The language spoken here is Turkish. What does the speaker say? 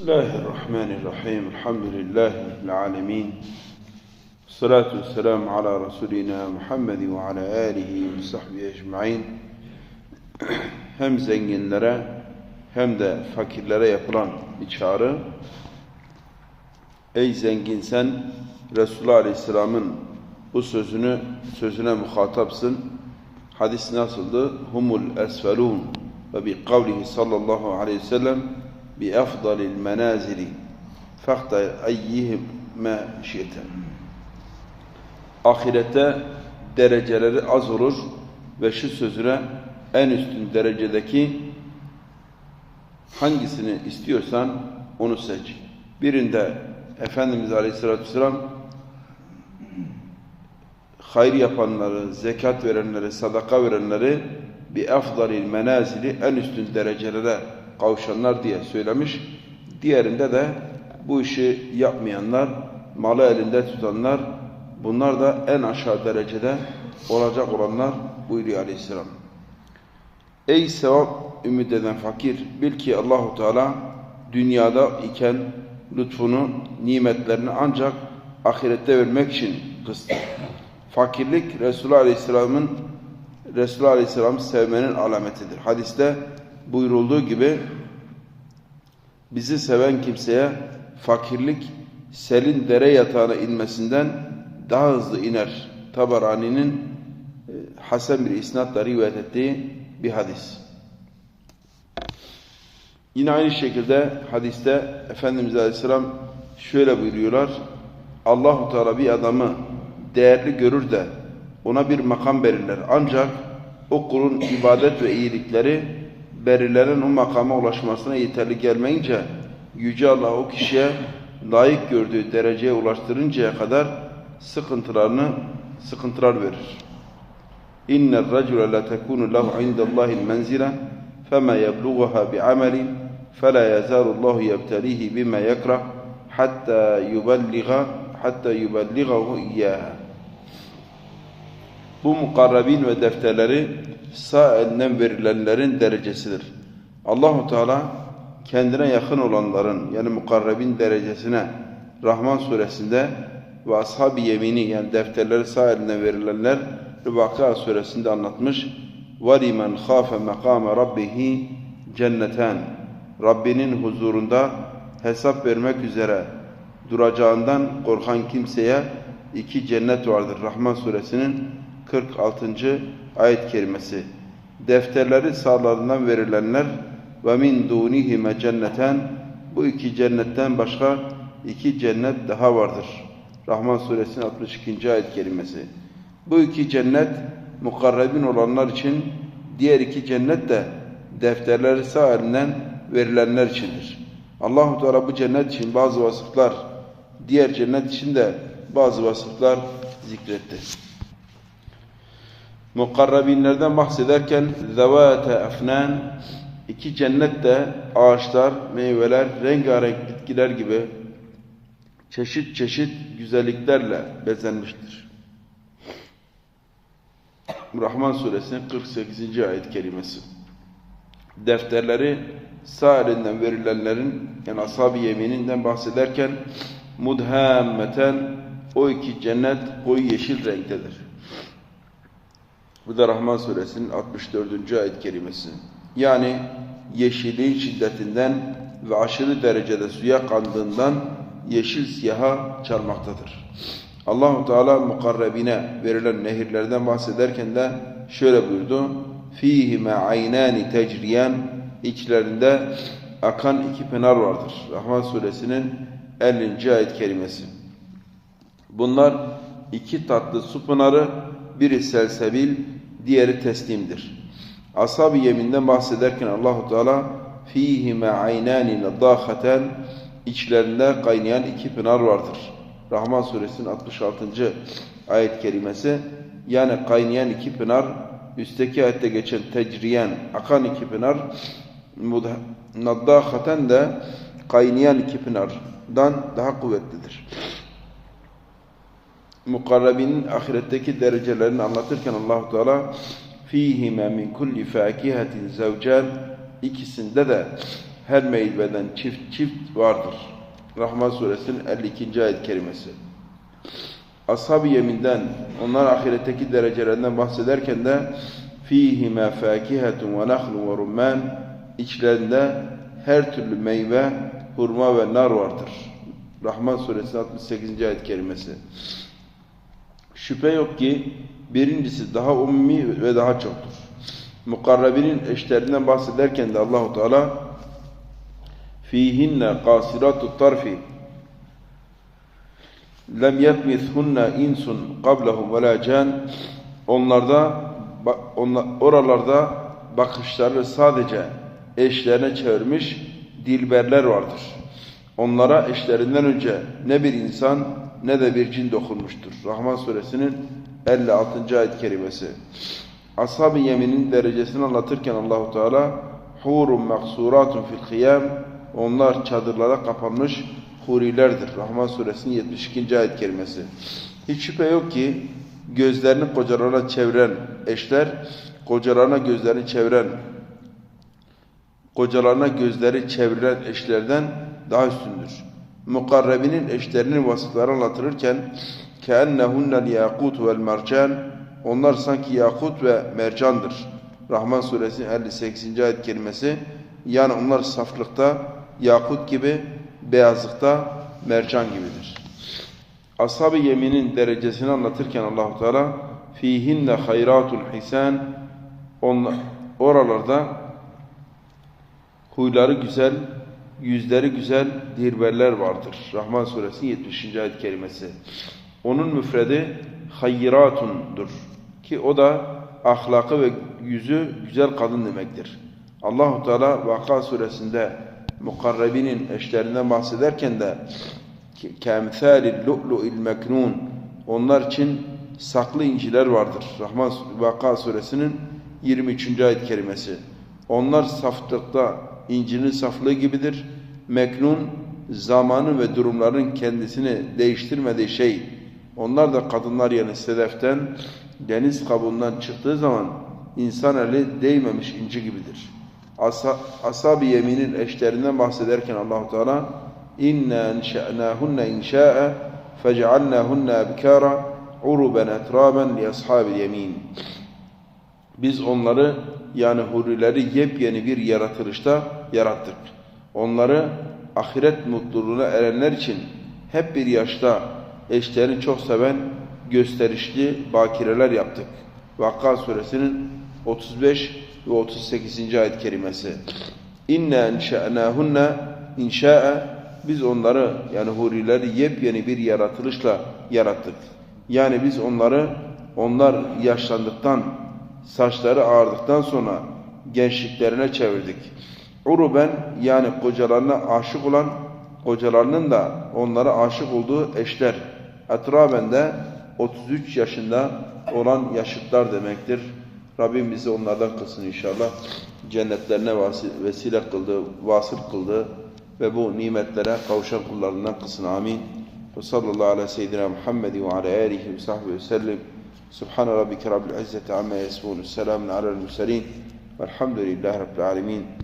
Bismillahirrahmanirrahim. Elhamdülillahi alemin. Salatu vesselam ala Resulina Muhammed ve ala alihi ve sahbihi ecmaîn. Hem zenginlere hem de fakirlere yapılan bir çağrı. Ey zengin sen Resulullah Aleyhisselam'ın bu sözünü sözüne muhatapsın. Hadis nasıldı? Humul esfelun ve bi kavlihi sallallahu aleyhi ve sellem bi efdalil menazili fakta eyyihim me şi'ten. Ahirette dereceleri az olur ve şu sözüne en üstün derecedeki hangisini istiyorsan onu seç. Birinde Efendimiz Aleyhisselatü Vesselam hayır yapanları, zekat verenleri, sadaka verenleri bir efdalil menazili en üstün derecelere kavuşanlar diye söylemiş. Diğerinde de bu işi yapmayanlar, malı elinde tutanlar, bunlar da en aşağı derecede olacak olanlar buyuruyor Aleyhisselam. Ey sevap ümit eden fakir, bil ki Allahu Teala dünyada iken lütfunu, nimetlerini ancak ahirette vermek için kıstı. Fakirlik Resulullah Aleyhisselam'ın Resulullah Aleyhisselam'ı sevmenin alametidir. Hadiste buyurulduğu gibi bizi seven kimseye fakirlik selin dere yatağına inmesinden daha hızlı iner. Tabarani'nin Hasan bir isnatla rivayet ettiği bir hadis. Yine aynı şekilde hadiste Efendimiz Aleyhisselam şöyle buyuruyorlar. Allahu Teala bir adamı değerli görür de ona bir makam verirler. Ancak o kulun ibadet ve iyilikleri verilerin o makama ulaşmasına yeterli gelmeyince Yüce Allah o kişiye layık gördüğü dereceye ulaştırıncaya kadar sıkıntılarını sıkıntılar verir. İnne r-racule la tekunu lehu indallahi'l menzile fema yeblughaha bi'amelin fela yazalu Allahu yebtalihi bima yekrah hatta yuballigha hatta yuballighahu iyyaha. Bu mukarrabin ve defterleri sağ elinden verilenlerin derecesidir. Allahu Teala kendine yakın olanların yani mukarrabin derecesine Rahman suresinde ve ashab-ı yemini yani defterleri sağ elinden verilenler Vakıa suresinde anlatmış. وَلِمَنْ خَافَ مَقَامَ رَبِّهِ cenneten Rabbinin huzurunda hesap vermek üzere duracağından korkan kimseye iki cennet vardır. Rahman suresinin 46. ayet kerimesi. Defterleri sağlarından verilenler ve min dunihime cenneten bu iki cennetten başka iki cennet daha vardır. Rahman suresinin 62. ayet kerimesi. Bu iki cennet mukarrebin olanlar için diğer iki cennet de defterleri sağ elinden verilenler içindir. Allahu Teala bu cennet için bazı vasıflar, diğer cennet için de bazı vasıflar zikretti. Mukarrabinlerden bahsederken zevâte efnân iki cennette ağaçlar, meyveler, rengarenk bitkiler gibi çeşit çeşit güzelliklerle bezenmiştir. Rahman suresinin 48. ayet kerimesi. Defterleri sağ elinden verilenlerin yani ashab-ı yemininden bahsederken mudhammeten o iki cennet koyu yeşil renktedir. Bu da Rahman suresinin 64. ayet kerimesi. Yani yeşilliğin şiddetinden ve aşırı derecede suya kandığından yeşil siyaha çalmaktadır. Allahu Teala mukarrebine verilen nehirlerden bahsederken de şöyle buyurdu. Fihime aynani tecriyen içlerinde akan iki pınar vardır. Rahman suresinin 50. ayet kerimesi. Bunlar iki tatlı su pınarı, biri selsebil, diğeri teslimdir. Ashab-ı yeminden bahsederken Allahu Teala fihime aynani nadâhaten içlerinde kaynayan iki pınar vardır. Rahman suresinin 66. ayet kerimesi yani kaynayan iki pınar üstteki ayette geçen tecriyen akan iki pınar naddahaten de kaynayan iki pınardan daha kuvvetlidir mukarrabinin ahiretteki derecelerini anlatırken Allahu Teala fihime min kulli fakihatin zevcen ikisinde de her meyveden çift çift vardır. Rahman suresinin 52. ayet kerimesi. Ashab-ı yeminden onlar ahiretteki derecelerinden bahsederken de fihime fakihatun ve nahlun ve rumman içlerinde her türlü meyve, hurma ve nar vardır. Rahman suresinin 68. ayet kerimesi. Şüphe yok ki birincisi daha ummi ve daha çoktur. Mukarrabinin eşlerinden bahsederken de Allahu Teala fihinne kasiratu tarfi lem yetmithunna insun qablahum ve la can onlarda onlar, oralarda bakışları sadece eşlerine çevirmiş dilberler vardır. Onlara eşlerinden önce ne bir insan ne de bir cin dokunmuştur. Rahman suresinin 56. ayet kerimesi. Ashab-ı Yemin'in derecesini anlatırken Allahu Teala hurun maksuratun fil kıyam onlar çadırlara kapanmış hurilerdir. Rahman suresinin 72. ayet kerimesi. Hiç şüphe yok ki gözlerini kocalarına çeviren eşler, kocalarına gözlerini çeviren kocalarına gözleri çevrilen eşlerden daha üstündür Mukarrebinin eşlerinin vasıfları anlatılırken كَأَنَّهُنَّ الْيَاقُوتُ وَالْمَرْجَانِ Onlar sanki yakut ve mercandır. Rahman suresinin 58. ayet kelimesi yani onlar saflıkta yakut gibi, beyazlıkta mercan gibidir. Ashab-ı yeminin derecesini anlatırken Allahu Teala fihinne hayratun hisan onlar oralarda huyları güzel, yüzleri güzel dirberler vardır. Rahman suresi 70. ayet kelimesi. Onun müfredi hayratundur ki o da ahlakı ve yüzü güzel kadın demektir. Allahu Teala Vaka suresinde mukarrebinin eşlerinden bahsederken de kemsalil lu'lu'il meknun onlar için saklı inciler vardır. Rahman Vaka suresinin 23. ayet kerimesi. Onlar saflıkta incinin saflığı gibidir. Meknun zamanı ve durumların kendisini değiştirmediği şey. Onlar da kadınlar yani sedeften deniz kabuğundan çıktığı zaman insan eli değmemiş inci gibidir. Asa, Ashab-ı yeminin eşlerinden bahsederken Allahu Teala inna enşa'nahunna inşa'a fec'alnahunna abkara uruben etraben li ashabil yemin. Biz onları yani hurileri yepyeni bir yaratılışta yarattık. Onları ahiret mutluluğuna erenler için hep bir yaşta eşlerini çok seven gösterişli bakireler yaptık. Vakka suresinin 35 ve 38. ayet kerimesi. İnne enşa'nahunna inşa'a biz onları yani hurileri yepyeni bir yaratılışla yarattık. Yani biz onları onlar yaşlandıktan saçları ağardıktan sonra gençliklerine çevirdik. Uruben yani kocalarına aşık olan kocalarının da onlara aşık olduğu eşler. Etraben de 33 yaşında olan yaşıtlar demektir. Rabbim bizi onlardan kılsın inşallah. Cennetlerine vesile kıldı, vasıl kıldı ve bu nimetlere kavuşan kullarından kılsın. Amin. Ve sallallahu ala seyyidina Muhammed ve ve sahbihi ve sellem. سبحان ربك رب العزة عما يصفون السلام على المرسلين والحمد لله رب العالمين.